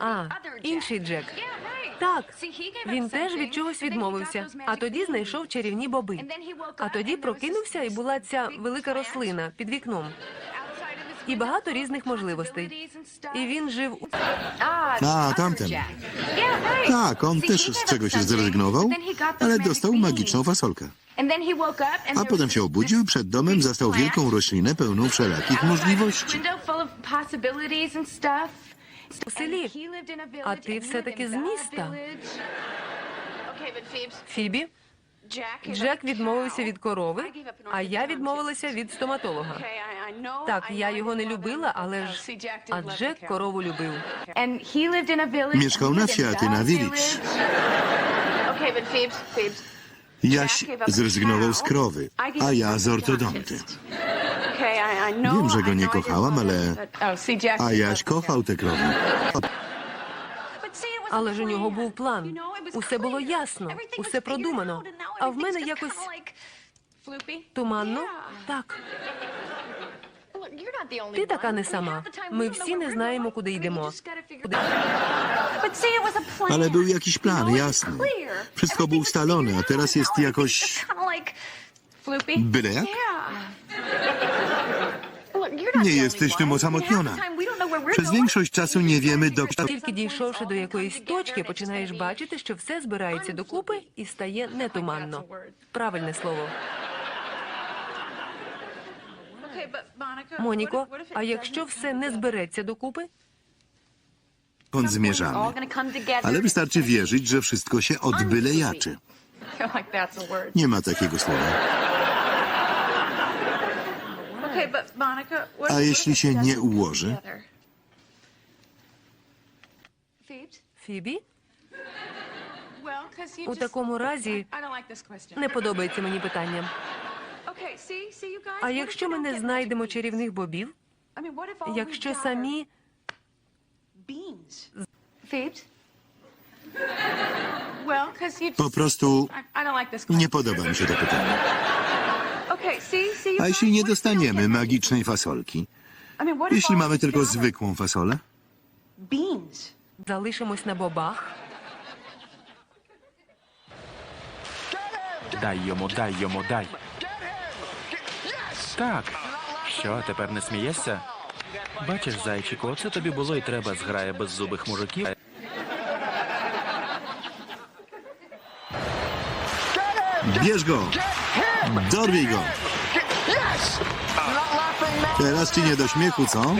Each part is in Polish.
А, інший Джек. Так, він теж від чогось відмовився, а тоді знайшов чарівні боби. А тоді прокинувся, і була ця велика рослина під вікном. І багато різних можливостей. І він жив у A, tamten. Tak, on też z czegoś zrezygnował, ale dostał magiczną fasolkę. A potem się obudził i przed domem zastał wielką roślinę pełną wszelakich możliwości. У селі. А ти все-таки з міста. Фібі, Джек відмовився від корови, а я відмовилася від стоматолога. Так, я його не любила, але ж а Джек корову любив. Mieszkał na wsi, a ty na Village. Jaś zrezygnował z krowy, a ja z ortodonty. Wiem, że go nie kochałam, ale... A Jaś kochał te krowy. Але ж у нього був план. Усе було ясно, усе продумано. А в мене якось туманно. Так, ти така не сама. Ми всі не знаємо, куди йдемо. Куди- Ale był jakiś plan, jasny. Wszystko było ustalone, a teraz jest jakoś... Byle jak? Nie jesteś tym osamotniona. Przez większość czasu nie wiemy, do... Тільки дійшовши до якоїсь точки, починаєш бачити, що все збирається докупи і стає нетуманно. Правильне слово. Моніко, а якщо все не збереться докупи? Skąd zmierzamy. Ale wystarczy wierzyć, że wszystko się odbyle jaczy. Nie ma takiego słowa. A jeśli się nie ułoży? Фібі? У такому разі не подобається мені питання. А якщо ми не знайдемо чарівних бобів, якщо самі Po prostu nie podoba mi się to pytanie. A jeśli nie dostaniemy magicznej fasolki? Jeśli mamy tylko zwykłą fasolę? залишимось на бобах, Дай йому, дай йому, дай. Так. Що, тепер не смієшся? Бачиш, зайчику, оце тобі було і треба зграє беззубих мужиків. Bierz go! Dorwij go! Teraz ci nie do śmiechu, co?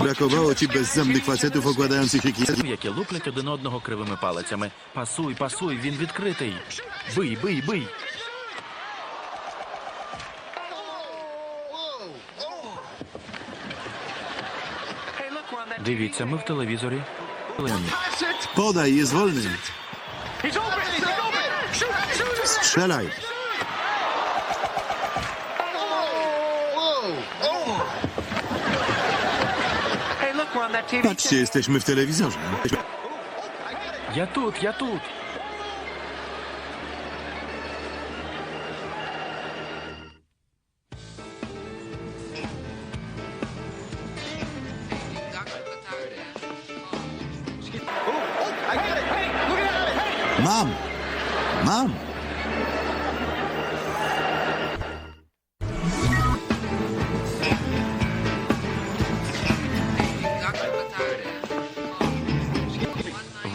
Brakowało ci bezzębnych facetów okładających się kij... Які луплять один одного кривими палицями. Пасуй, пасуй, він відкритий. Бий, бий, бий. Дивіться, ми в телевізорі. Podaj, jest wolny! Strzelaj! Rzeczywiście... Patrzcie, jesteśmy w telewizorze. Ja tut, ja tut. Mam! Mam!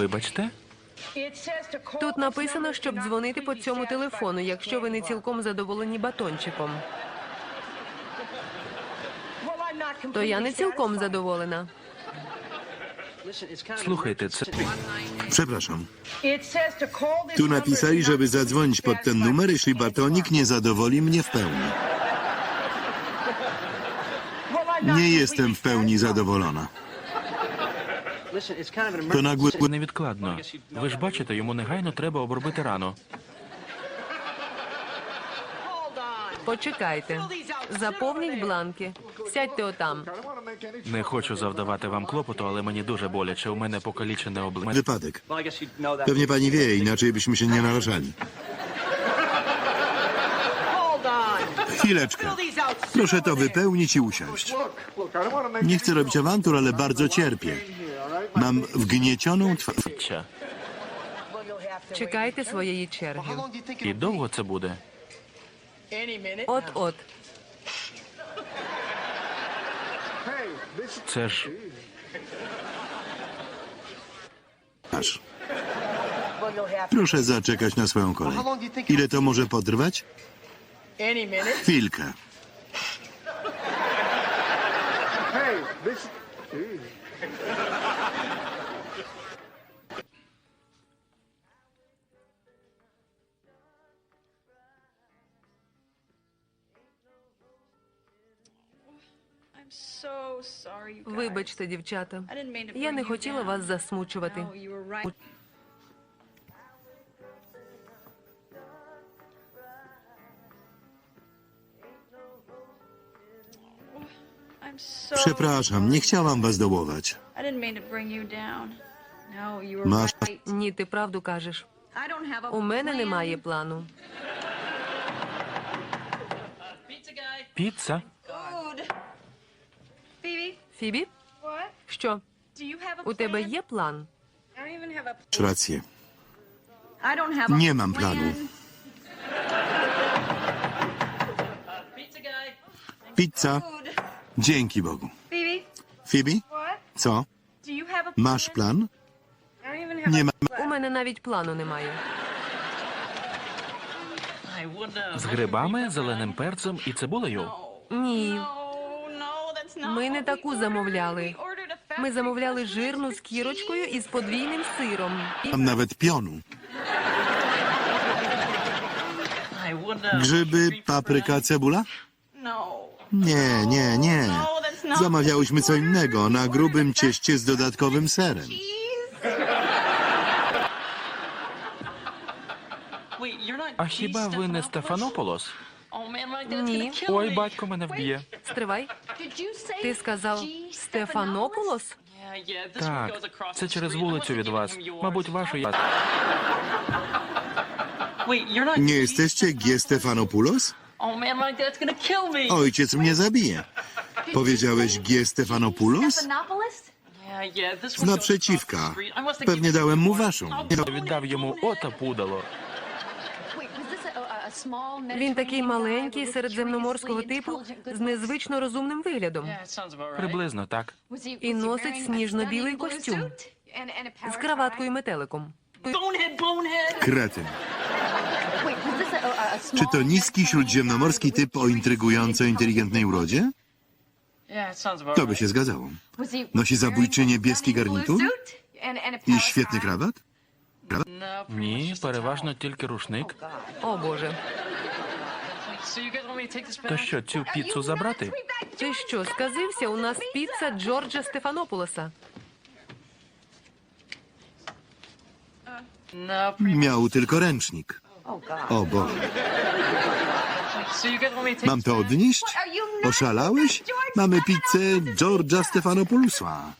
Вибачте? Тут написано, щоб дзвонити по цьому телефону, якщо ви не цілком задоволені батончиком. То я не цілком задоволена. Слухайте, це Przepraszam. Tu napisali, żeby zadzwonić pod ten numer, jeśli batonik nie zadowoli mnie w pełni. Nie jestem w pełni zadowolona. To nagły... невідкладно. Ви ж бачите, йому негайно треба обробити рану. Почекайте. Заповніть бланки. Сядьте отам. Не хочу завдавати вам клопоту, але мені дуже боляче. У мене покалічене обличчя. Wypadek. Pewnie pani wie, inaczej byśmy się nie narażali. Chwileczkę. Proszę to wypełnić i usiąść. Nie chcę robić awantur, ale bardzo cierpię. Mam wgniecioną twarz. Cia. Чекайте своєї черги. І довго це буде? От-от. Це ж Proszę zaczekać na swoją kolej. Ile to może potrwać? Chwilkę. I'm so sorry, Вибачте, дівчата. Я не хотіла вас засмучувати. Przepraszam, nie chciałam was dołować. Masz... Ні, ти правду кажеш. У мене немає плану. Піца. Фібі, що у тебе є план? Рація. Не мам плану. Піца. Дякую Богу. Фібі, що? Маш план? Не мам. У мене навіть плану немає. З грибами, зеленим перцем і цибулею? Ні. Ми не what we таку ordered. замовляли. We ordered a factory Ми замовляли fresh жирну mix з with кірочкою cheese. і з подвійним сиром. І Mam nawet pionu. Grzyby, papryka, cebula? No. Nie, nie, nie. No, that's not Zamawiałyśmy co innego na grubym cieście z dodatkowym serem. cheese. А хіба ви не Стефанополос? ні. Ой, батько мене вб'є. Стривай. Ти сказав Стефанополос? Так, це через вулицю від вас. Mабуть, вашу я. Nie jesteście G. Stefanopoulos? Ojciec mnie zabije. Powiedziałeś G. Stefanopoulos? Z naprzeciwka. Pewnie dałem mu waszą. Віддав йому ота пудало. Він такий маленький, середземноморського типу, з незвично розумним виглядом. Приблизно так. І носить сніжно-білий костюм з краваткою метеликом. Kretyn. Czy to niski śródziemnomorski typ o intrygująco inteligentnej urodzie? To by się zgadzało. Nosi zabójczy niebieski garnitur i świetny krawat? Ні, переважно тільки рушник. О Боже, То що, цю піцу забрати? ти що, сказився? У нас піца Джорджа Стефанополоса. Miał tylko ręcznik. O Boże. Mam to odnieść? Oszalałeś? Mamy pizzę George'a Stefanopoulosa.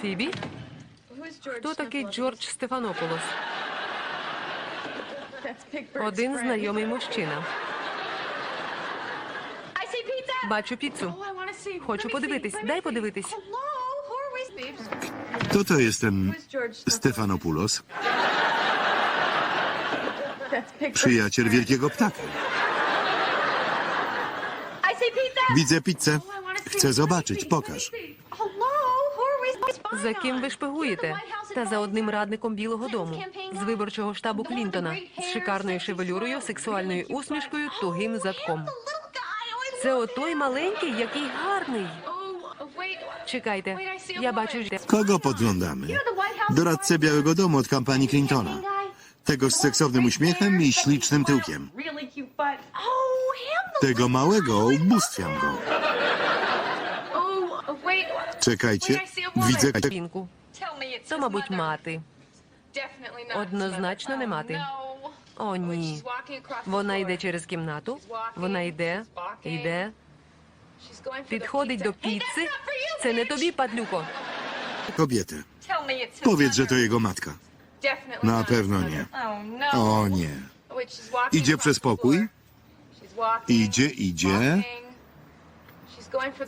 Фібі? Хто такий Джордж Стефанополос? Один знайомий мужчина. Бачу піцу. Хочу подивитись. Дай подивитись. Kto to jest ten Stefanopoulos? Przyjaciel wielkiego ptaka. Widzę pizzę. Chcę zobaczyć. Pokaż. За ким ви шпигуєте? Та за одним радником Білого Дому з виборчого штабу Клінтона з шикарною шевелюрою, сексуальною усмішкою, тугим задком. Це отой маленький, який гарний. Чекайте, я бачу що- Kogo podglądamy? Doradcę Białego Domu od kampanii Clintona. Tego z seksownym uśmiechem i ślicznym tyłkiem. Tego małego ubóstwiam go. Czekajcie. Widzę. жінку. То, мабуть, мати. Однозначно не мати. О, ні. Вона йде через кімнату. Вона йде, йде, підходить до піци. Це не тобі, падлюко. Kobietę. Powiedz, że to jego matka. Na pewno nie. O nie. Idzie przez pokój. Idzie, idzie.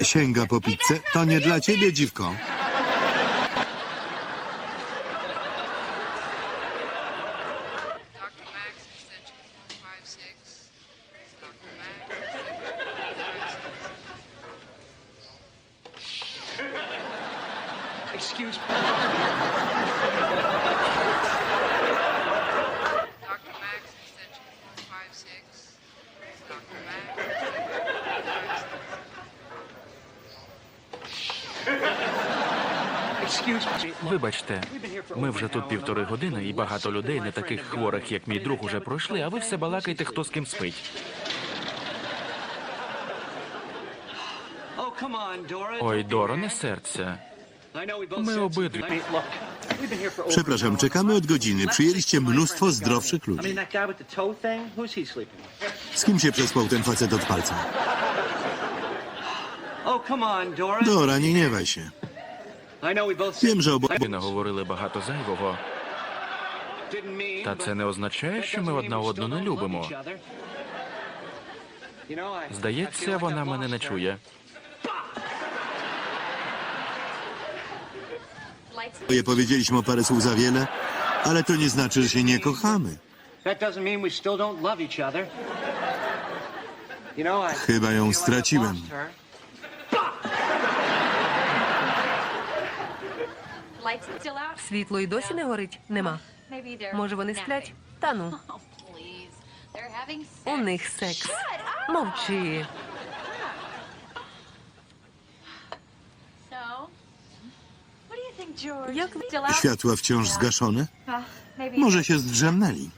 Sięga po pizzę. To nie dla ciebie, dziwko. Dr. Max, Вибачте, ми вже тут півтори години, і багато людей, не таких хворих, як мій друг, уже пройшли, а ви все балакаєте, хто з ким спить. Ой, Доро, не серця. My obydwie. Przepraszam, czekamy od godziny. Przyjęliście mnóstwo zdrowszych I ludzi. mean, that guy with the toe thing, who's he sleeping with? Z kim się przespał ten facet od palca? Oh, come on, Dora. Dora, nie gniewaj się. Wiem, że obo... Ви наговорили багато зайвого. didn't mean, Та but це не означає, that що doesn't ми mean одна we одну still не don't love любимо. each other. You know, I- I feel Здається, like вона I've мене не lost her. чує. Je powiedzieliśmy o parę słów za wiele, ale to nie znaczy, że się nie kochamy. That doesn't mean Світло і досі не горить? Нема. Може, вони сплять? Та ну, у них секс. Мовчи. Як Światła wciąż zgaszone? Może się zdrzemnęli.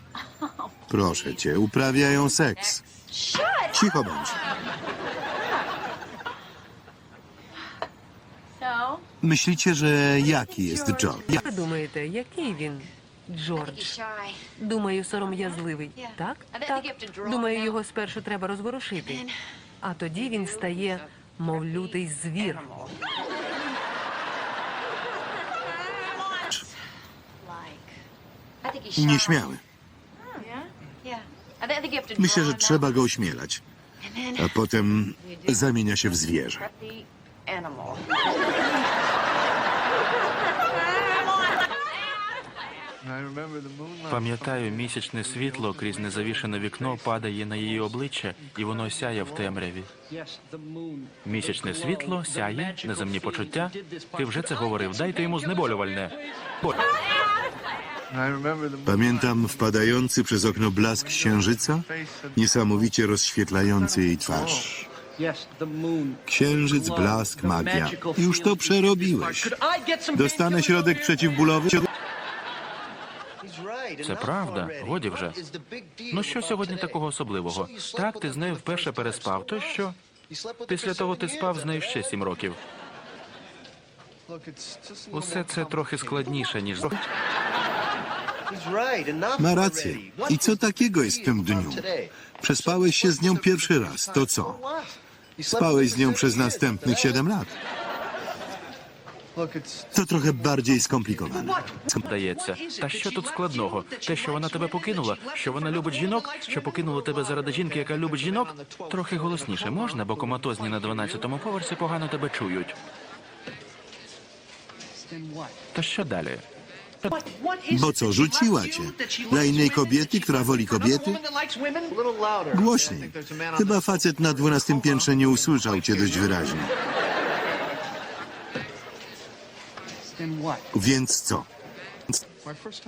Proszę cię, uprawiają seks. Cicho bądź. Myślicie, że jaki jest George? Як ви думаєте, який він? Джордж. Думаю, сором'язливий. Так? Так. Думаю, його спершу треба розворушити. А тоді він стає, мов лютий звір. Nieśmiały. Myślę, że trzeba go ośmielać. A potem zamienia się w zwierzę. Пам'ятаю, місячне світло крізь незавішене вікно падає на її обличчя, і воно сяє в темряві. Yes, the moon. Місячне світло сяє, неземні почуття. Ти вже це говорив. Дайте йому знеболювальне. Бо- Pamiętam wpadający przez okno blask księżyca, niesamowicie rozświetlający jej twarz. Yes, the moon. Księżyc, blask, magia. Już to przerobiłeś. Dostanę środek przeciwbólowy? Це правда, годі вже. Ну що сьогодні такого особливого? Так, ти з нею вперше переспав. То що? Після того ти спав з нею ще сім років. Усе це трохи складніше, ніж Ma rację. I co takiego jest w tym dniu? Przespałeś się z nią pierwszy raz. To co? Spałeś z nią przez następnych siedem lat. To trochę bardziej skomplikowane. здається. Та що тут складного? Те, що вона тебе покинула, що вона любить жінок, що покинула тебе заради жінки, яка любить жінок. Трохи голосніше можна, бо коматозні на 12-му поверсі погано тебе чують. То що далі? Bo co, rzuciła cię? Dla innej kobiety, która woli kobiety? Głośniej. Chyba facet na dwunastym piętrze nie usłyszał cię dość wyraźnie. Więc co?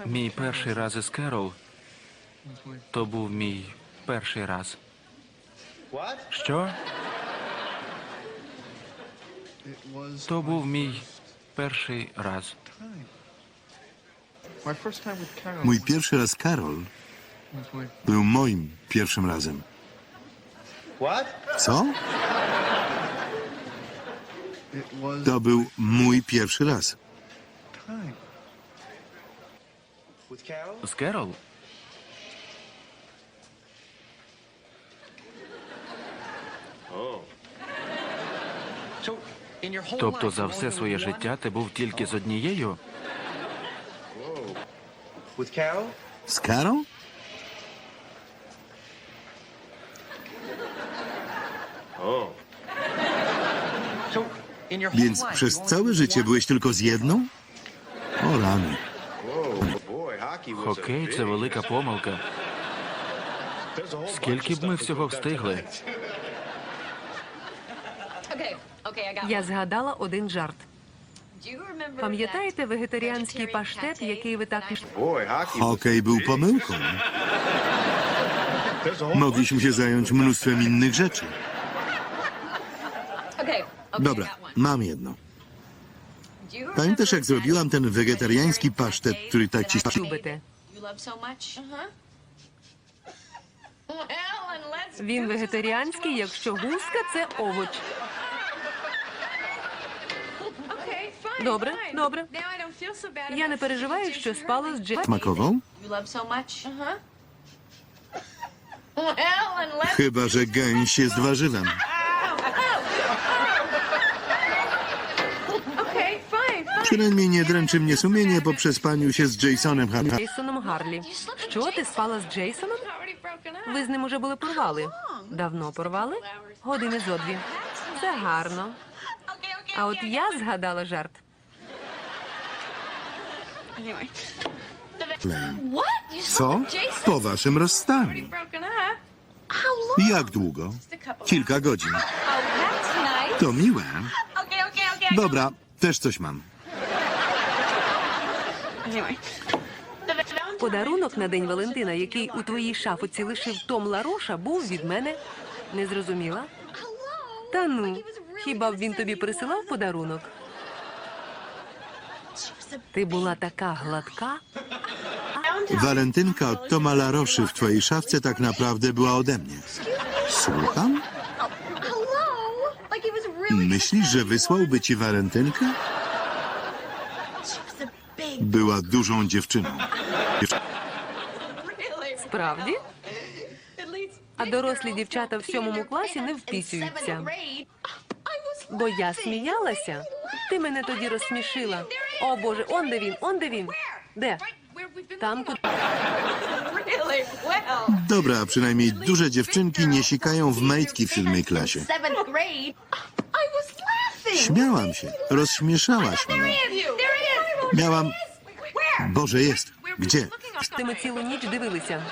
Мій перший раз із Керол то був мій перший раз. Що? То був мій перший раз. Mój pierwszy raz Karol był moim pierwszym razem. Co? To był mój pierwszy raz. З Керол? Тобто за все своє життя ти був тільки з однією? Z Karą? Więc przez całe życie byłeś tylko z jedną? O rany. Хокей це велика помилка. Скільки б ми всього встигли? Я згадала один жарт. Пам'ятаєте вегетаріанський паштет, який ви так Hokej był pomyłką. Mogliśmy się zająć mnóstwem innych rzeczy. Dobra, mam jedno. Pamiętasz, jak zrobiłam ten wegetariański pasztet, który tak ci... любите? Він вегетаріанський, якщо гуска це овоч. Добре, добре. Я не переживаю, що спало з Джей. Smakował? Chyba, że gęś jest warzywem. Przynajmniej nie dręczy mnie sumienie po przespaniu się z Jasonem Har- Джейсоном Гарлі. Що ти спала з Джейсоном? Ви з ним уже були порвали. Давно порвали? Години зо дві. Це гарно. А от я згадала жарт. Co? Po waszym rozstaniu. Jak długo? Kilka godzin. To miłe. Dobra, też coś mam. Подарунок на День Валентина, який у твоїй шафоці лишив Том Лароша, був від мене. Не зрозуміла? Та ну, хіба б він тобі присилав подарунок? Ти була така гладка. Walentynka od Toma Laroszy w twojej szafce tak naprawdę była ode mnie. Słucham? Myślisz, że wysłałby ci walentynkę? Była dużą dziewczyną. Dziew- Справді? А дорослі дівчата в сьомому класі не вписуються. Бо я сміялася. Ти мене тоді розсмішила. О Боже, он де він, он де він. Де? Там тут. Dobra, przynajmniej duże dziewczynki nie sikają w majtki w siódmej klasie. Śmiałam się, rozśmieszałaś mnie. Miałam... Boże, jest. Gdzie? Ти ми цілу ніч дивилися.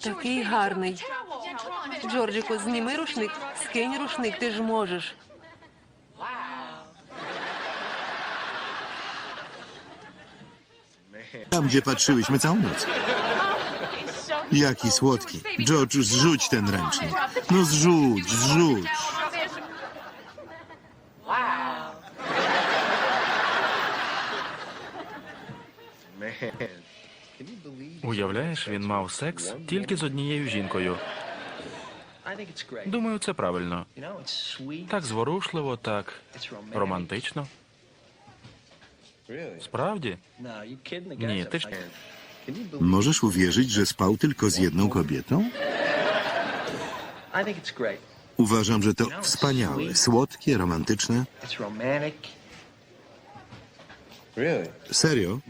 Такий гарний. Джорджико, зніми рушник, скинь рушник, ти ж можеш. Tam, gdzie patrzyłyśmy całą noc. Jaki słodki. George, zrzuć ten ręcznik. No zrzuć, zrzuć. Уявляєш, він мав секс тільки з однією жінкою. Думаю, це правильно. Так зворушливо, так романтично. Sправді? Ні, ти ж Możesz uwierzyć, że spał tylko z jedną kobietą? Uważam, że to wspaniałe, słodkie, romantyczne. Serio?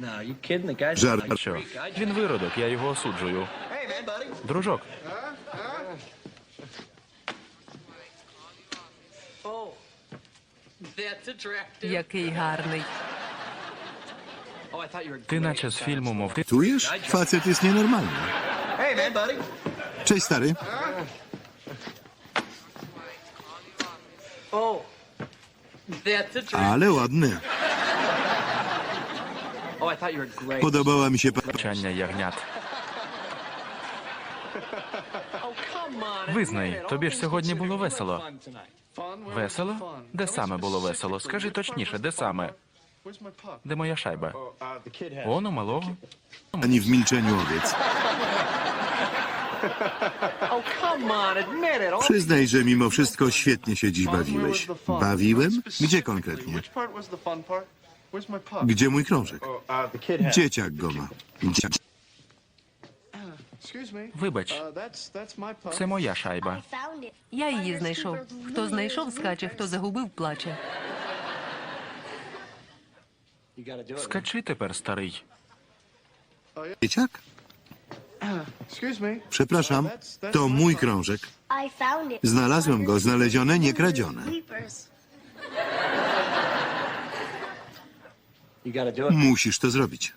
Żart. що? Він виродок, я його осуджую. Дружок, Який гарний. ти наче з фільму, мов ти. Czujesz? Facet jest nienormalny. Cześć, stary. Ale ładny. Podobała mi się... pa- Чання ягнят. Визнай, тобі ж сьогодні було весело. Весело? Де саме було весело? Скажи точніше, де саме? Де моя шайба? Он у малого? Ani w milczeniu owiec. Przyznaj, że mimo wszystko świetnie się dziś bawiłeś. Bawiłem? Gdzie konkretnie? Gdzie mój krążek? Dzieciak go ma. Dzie- Вибач, це моя шайба. Я її знайшов. Хто знайшов, скаче, хто загубив, плаче. Скачи тепер, старий. Dzieciak? Przepraszam, to mój krążek. Znalazłem go, znalezione, nie kradzione. Musisz to zrobić.